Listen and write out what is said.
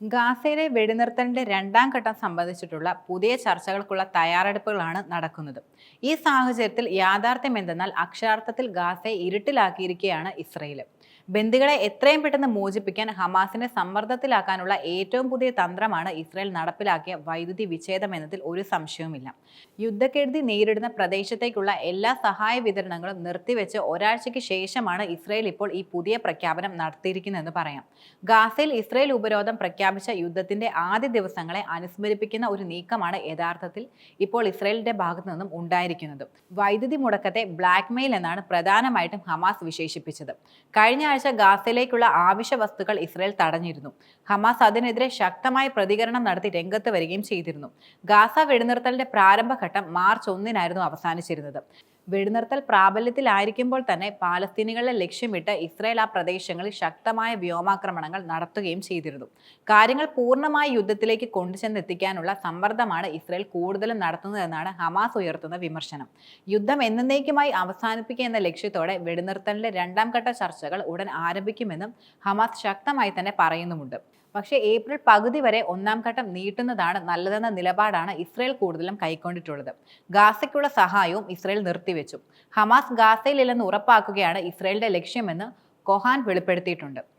ഗാസയിലെ വെടിനിർത്തലിന്റെ രണ്ടാം ഘട്ടം സംബന്ധിച്ചിട്ടുള്ള പുതിയ ചർച്ചകൾക്കുള്ള തയ്യാറെടുപ്പുകളാണ് നടക്കുന്നത്. ഈ സാഹചര്യത്തിൽ യാഥാർത്ഥ്യം എന്തെന്നാൽ അക്ഷരാർത്ഥത്തിൽ ഗാസയെ ഇരുട്ടിലാക്കിയിരിക്കുകയാണ് ഇസ്രയേൽ ബന്ദികളെ എത്രയും പെട്ടെന്ന് മോചിപ്പിക്കാൻ ഹമാസിനെ സമ്മർദ്ദത്തിലാക്കാനുള്ള ഏറ്റവും പുതിയ തന്ത്രമാണ് ഇസ്രായേൽ നടപ്പിലാക്കിയ വൈദ്യുതി വിച്ഛേദം എന്നതിൽ ഒരു സംശയവുമില്ല. യുദ്ധക്കെടുതി നേരിടുന്ന പ്രദേശത്തേക്കുള്ള എല്ലാ സഹായ വിതരണങ്ങളും നിർത്തിവെച്ച് ഒരാഴ്ചയ്ക്ക് ശേഷമാണ് ഇസ്രായേൽ ഇപ്പോൾ ഈ പുതിയ പ്രഖ്യാപനം നടത്തിയിരിക്കുന്നതെന്ന് പറയാം. ഗാസയിൽ ഇസ്രായേൽ ഉപരോധം പ്രഖ്യാപിച്ച യുദ്ധത്തിന്റെ ആദ്യ ദിവസങ്ങളെ അനുസ്മരിപ്പിക്കുന്ന ഒരു നീക്കമാണ് യഥാർത്ഥത്തിൽ ഇപ്പോൾ ഇസ്രായേലിന്റെ ഭാഗത്തു നിന്നും ഉണ്ടായിരിക്കുന്നത്. വൈദ്യുതി മുടക്കത്തെ ബ്ലാക്ക് മെയിൽ എന്നാണ് പ്രധാനമായിട്ടും ഹമാസ് വിശേഷിപ്പിച്ചത്. കഴിഞ്ഞ ആഴ്ച ഗാസയിലേക്കുള്ള ആവശ്യ വസ്തുക്കൾ ഇസ്രയേൽ തടഞ്ഞിരുന്നു. ഹമാസ് അതിനെതിരെ ശക്തമായ പ്രതികരണം നടത്തി രംഗത്ത് വരികയും ചെയ്തിരുന്നു. ഗാസ വെടിനിർത്തലിന്റെ പ്രാരംഭഘട്ടം മാർച്ച് ഒന്നിനായിരുന്നു അവസാനിച്ചിരുന്നത്. വെടിനിർത്തൽ പ്രാബല്യത്തിലായിരിക്കുമ്പോൾ തന്നെ പാലസ്തീനികളെ ലക്ഷ്യമിട്ട് ഇസ്രായേൽ ആ പ്രദേശങ്ങളിൽ ശക്തമായ വ്യോമാക്രമണങ്ങൾ നടത്തുകയും ചെയ്തിരുന്നു. കാര്യങ്ങൾ പൂർണമായി യുദ്ധത്തിലേക്ക് കൊണ്ടുചെന്നെത്തിക്കാനുള്ള സമ്മർദ്ദമാണ് ഇസ്രായേൽ കൂടുതലും നടത്തുന്നതെന്നാണ് ഹമാസ് ഉയർത്തുന്ന വിമർശനം. യുദ്ധം എന്നേക്കുമായി അവസാനിപ്പിക്കുക എന്ന ലക്ഷ്യത്തോടെ വെടിനിർത്തലിന്റെ രണ്ടാം ഘട്ട ചർച്ചകൾ ഉടൻ ആരംഭിക്കുമെന്നും ഹമാസ് ശക്തമായി തന്നെ പറയുന്നുമുണ്ട്. പക്ഷേ ഏപ്രിൽ പകുതി വരെ ഒന്നാം ഘട്ടം നീട്ടുന്നതാണ് നല്ലതെന്ന നിലപാടാണ് ഇസ്രയേൽ കൂടുതലും കൈക്കൊണ്ടിട്ടുള്ളത്. ഗാസയ്ക്കുള്ള സഹായവും ഇസ്രയേൽ നിർത്തിവെച്ചു. ഹമാസ് ഗാസയിലില്ലെന്ന് ഉറപ്പാക്കുകയാണ് ഇസ്രയേലിന്റെ ലക്ഷ്യമെന്ന് കൊഹാൻ വെളിപ്പെടുത്തിയിട്ടുണ്ട്.